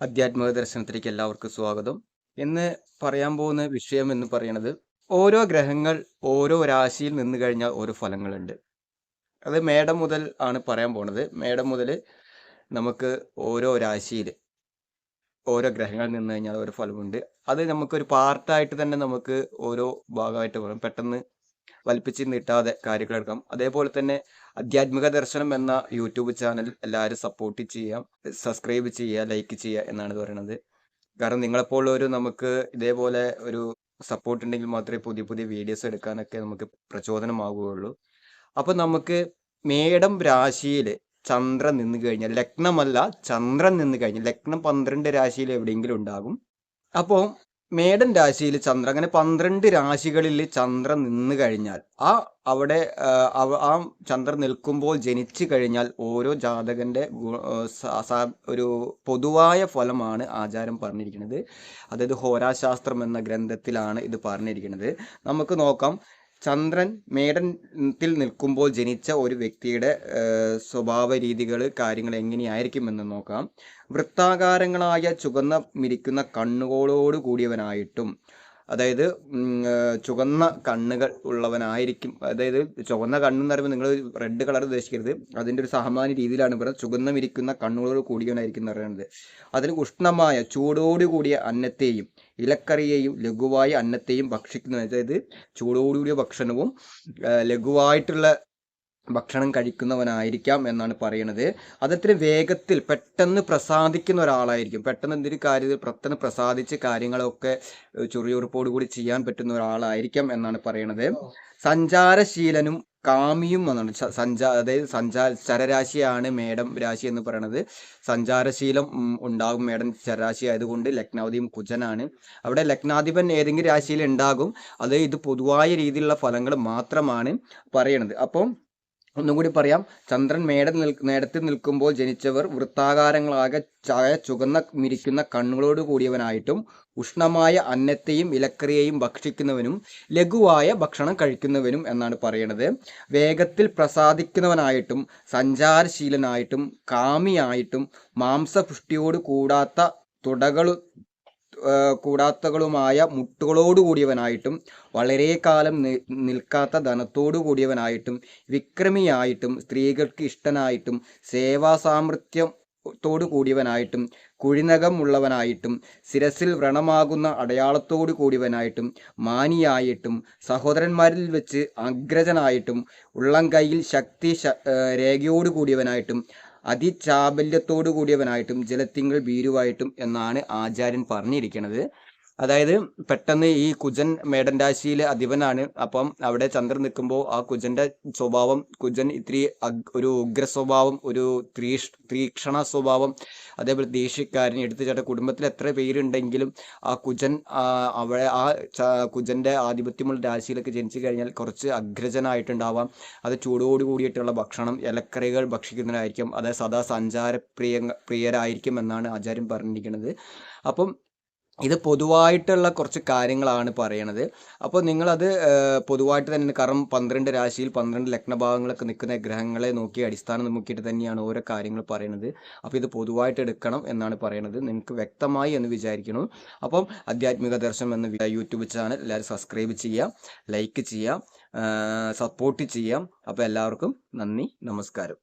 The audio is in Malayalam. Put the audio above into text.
അധ്യാത്മിക ദർശനത്തിലേക്ക് എല്ലാവർക്കും സ്വാഗതം. ഇന്ന് പറയാൻ പോകുന്ന വിഷയം എന്ന് പറയുന്നത് ഓരോ ഗ്രഹങ്ങൾ ഓരോ രാശിയിൽ നിന്ന് കഴിഞ്ഞാൽ ഓരോ ഫലങ്ങളുണ്ട്. അത് മേടം മുതൽ ആണ് പറയാൻ പോണത് മേടം മുതൽ നമുക്ക് ഓരോ രാശിയിൽ ഓരോ ഗ്രഹങ്ങളിൽ നിന്ന് കഴിഞ്ഞാൽ ഓരോ ഫലമുണ്ട്. അത് നമുക്കൊരു പാർട്ടായിട്ട് തന്നെ നമുക്ക് ഓരോ ഭാഗമായിട്ട് പറയാം. പെട്ടെന്ന് വലിപ്പിച്ച് നീട്ടാതെ കാര്യങ്ങൾ എടുക്കാം അതേപോലെ തന്നെ അധ്യാത്മിക ദർശനം എന്ന യൂട്യൂബ് ചാനൽ എല്ലാവരും സപ്പോർട്ട് ചെയ്യാം. സബ്സ്ക്രൈബ് ചെയ്യുക ലൈക്ക് ചെയ്യുക എന്നാണ് പറയുന്നത്. കാരണം നിങ്ങളെപ്പോലൊരു നമുക്ക് ഇതേപോലെ ഒരു സപ്പോർട്ട് ഉണ്ടെങ്കിൽ മാത്രമേ പുതിയ പുതിയ വീഡിയോസ് എടുക്കാനൊക്കെ നമുക്ക് പ്രചോദനമാകുകയുള്ളൂ അപ്പോൾ നമുക്ക് മേടം രാശിയിൽ ചന്ദ്രൻ നിന്ന് കഴിഞ്ഞാൽ ലഗ്നമല്ല ചന്ദ്രൻ നിന്ന് കഴിഞ്ഞാൽ ലഗ്നം പന്ത്രണ്ട് രാശിയിൽ എവിടെയെങ്കിലും ഉണ്ടാകും. അപ്പോൾ മേടൻ രാശിയിൽ ചന്ദ്രൻ അങ്ങനെ പന്ത്രണ്ട് രാശികളിൽ ചന്ദ്രൻ നിന്ന് കഴിഞ്ഞാൽ ആ അവിടെ ആ ചന്ദ്രൻ നിൽക്കുമ്പോൾ ജനിച്ചു കഴിഞ്ഞാൽ ഓരോ ജാതകന്റെ ഒരു പൊതുവായ ഫലമാണ് ആചാരം പറഞ്ഞിരിക്കുന്നത്. അതായത് ഹോരാശാസ്ത്രം എന്ന ഗ്രന്ഥത്തിലാണ് ഇത് പറഞ്ഞിരിക്കുന്നത്. നമുക്ക് നോക്കാം. ചന്ദ്രൻ മേടത്തിൽ നിൽക്കുമ്പോൾ ജനിച്ച ഒരു വ്യക്തിയുടെ സ്വഭാവ രീതികൾ കാര്യങ്ങൾ എങ്ങനെയായിരിക്കുമെന്ന് നോക്കാം. വൃത്താകാരങ്ങളായ ചുവന്ന മിരിക്കുന്ന കണ്ണുകളോട് കൂടിയവനായിട്ടും അതായത് ചുവന്ന കണ്ണുകൾ ഉള്ളവനായിരിക്കും. അതായത് ചുവന്ന കണ്ണെന്ന് പറയുമ്പോൾ നിങ്ങൾ റെഡ് കളർ ഉദ്ദേശിക്കരുത്. അതിന്റെ ഒരു സാമാന്യ രീതിയിലാണ് പറയുന്നത്. ചുവന്നമിരിക്കുന്ന കണ്ണുകളോട് കൂടിയവനായിരിക്കും എന്ന് പറയുന്നത്. അതിൽ ഉഷ്ണമായ ചൂടോടുകൂടിയ അന്നത്തെയും ഇലക്കറിയെയും ലഘുവായ അന്നത്തെയും ഭക്ഷിക്കുന്ന അതായത് ചൂടോടുകൂടിയ ഭക്ഷണവും ലഘുവായിട്ടുള്ള ഭക്ഷണം കഴിക്കുന്നവനായിരിക്കാം എന്നാണ് പറയുന്നത് അതത്ര വേഗത്തിൽ പെട്ടെന്ന് പ്രസാദിക്കുന്ന ഒരാളായിരിക്കും. പെട്ടെന്ന് എന്തൊരു കാര്യത്തിൽ പെട്ടെന്ന് പ്രസാദിച്ച് കാര്യങ്ങളൊക്കെ ചുറിയുറുപ്പോടു കൂടി ചെയ്യാൻ പറ്റുന്ന ഒരാളായിരിക്കാം എന്നാണ് പറയുന്നത് സഞ്ചാരശീലനും കാമിയും എന്നാണ്. സഞ്ചാ അതായത് സഞ്ചാര ചരരാശിയാണ് മേടം രാശി എന്ന് പറയുന്നത് സഞ്ചാരശീലം ഉണ്ടാകും. മേടം ചരരാശി ആയതുകൊണ്ട് ലഗ്നാധിപൻ കുജനാണ്. അവിടെ ലഗ്നാധിപൻ ഏതെങ്കിലും രാശിയിൽ ഉണ്ടാകും. അത് ഇത് പൊതുവായ രീതിയിലുള്ള ഫലങ്ങൾ മാത്രമാണ് പറയണത്. അപ്പം ഒന്നും കൂടി പറയാം. ചന്ദ്രൻ മേട നിൽ നേടത്തിൽ നിൽക്കുമ്പോൾ ജനിച്ചവർ വൃത്താകാരങ്ങളാകെ ചായ ചുകന്ന മിരിക്കുന്ന കണ്ണുകളോട് കൂടിയവനായിട്ടും ഉഷ്ണമായ അന്നത്തെയും ഇലക്കറിയെയും ഭക്ഷിക്കുന്നവനും ലഘുവായ ഭക്ഷണം കഴിക്കുന്നവനും എന്നാണ് പറയുന്നത് വേഗത്തിൽ പ്രസാദിക്കുന്നവനായിട്ടും സഞ്ചാരശീലനായിട്ടും കാമിയായിട്ടും മാംസപുഷ്ടിയോട് കൂടാത്ത തുടകൾ കൂടാത്തകളുമായ മുട്ടുകളോട് കൂടിയവനായിട്ടും വളരെ കാലം നിൽക്കാത്ത ധനത്തോടു കൂടിയവനായിട്ടും വിക്രമിയായിട്ടും സ്ത്രീകൾക്ക് ഇഷ്ടനായിട്ടും സേവാ കൂടിയവനായിട്ടും കുഴിനകം ഉള്ളവനായിട്ടും ശിരസിൽ വ്രണമാകുന്ന അടയാളത്തോടു കൂടിയവനായിട്ടും മാനിയായിട്ടും സഹോദരന്മാരിൽ വെച്ച് അഗ്രജനായിട്ടും ഉള്ളം കയ്യിൽ ശക്തി രേഖയോടു കൂടിയവനായിട്ടും അതിചാബല്യത്തോടു കൂടിയവനായിട്ടും ജലത്തിങ്കൾ ഭീരുവായിട്ടും എന്നാണ് ആചാര്യൻ പറഞ്ഞിരിക്കുന്നത് അതായത് പെട്ടെന്ന് ഈ കുജൻ മേടൻ രാശിയിലെ അധിപനാണ്. അപ്പം അവിടെ ചന്ദ്രൻ നിൽക്കുമ്പോൾ ആ കുജന്റെ സ്വഭാവം കുജൻ ഇത്തിരി ഒരു ഉഗ്ര സ്വഭാവം ഒരു തീഷ് തീക്ഷണ സ്വഭാവം. അതേപോലെ ദേഷ്യക്കാരൻ എടുത്തുചാട്ട കുടുംബത്തിൽ എത്ര പേരുണ്ടെങ്കിലും ആ കുജൻ അവിടെ ആ കുജന്റെ ആധിപത്യമുള്ള രാശിയിലൊക്കെ ജനിച്ചു കഴിഞ്ഞാൽ കുറച്ച് അഗ്രജനായിട്ടുണ്ടാവാം. അത് ചൂടോട് കൂടിയിട്ടുള്ള ഭക്ഷണം ഇലക്കറികൾ ഭക്ഷിക്കുന്നതിനായിരിക്കും അതായത് സദാ സഞ്ചാര പ്രിയ പ്രിയരായിരിക്കും എന്നാണ് ആചാര്യം പറഞ്ഞിരിക്കുന്നത്. അപ്പം ഇത് പൊതുവായിട്ടുള്ള കുറച്ച് കാര്യങ്ങളാണ് പറയണത്. അപ്പോൾ നിങ്ങളത് പൊതുവായിട്ട് തന്നെ കാരണം പന്ത്രണ്ട് രാശിയിൽ പന്ത്രണ്ട് ലഗ്നഭാവങ്ങളൊക്കെ നിൽക്കുന്ന ഗ്രഹങ്ങളെ നോക്കി അടിസ്ഥാനം നോക്കിയിട്ട് തന്നെയാണ് ഓരോ കാര്യങ്ങൾ പറയുന്നത് അപ്പോൾ ഇത് പൊതുവായിട്ട് എടുക്കണം എന്നാണ് പറയുന്നത് നിങ്ങൾക്ക് വ്യക്തമായി എന്ന് വിചാരിക്കണം അപ്പം ആധ്യാത്മിക ദർശനം എന്ന യൂട്യൂബ് ചാനൽ എല്ലാവരും സബ്സ്ക്രൈബ് ചെയ്യാം ലൈക്ക് ചെയ്യാം സപ്പോർട്ട് ചെയ്യാം അപ്പോൾ എല്ലാവർക്കും നന്ദി നമസ്കാരം.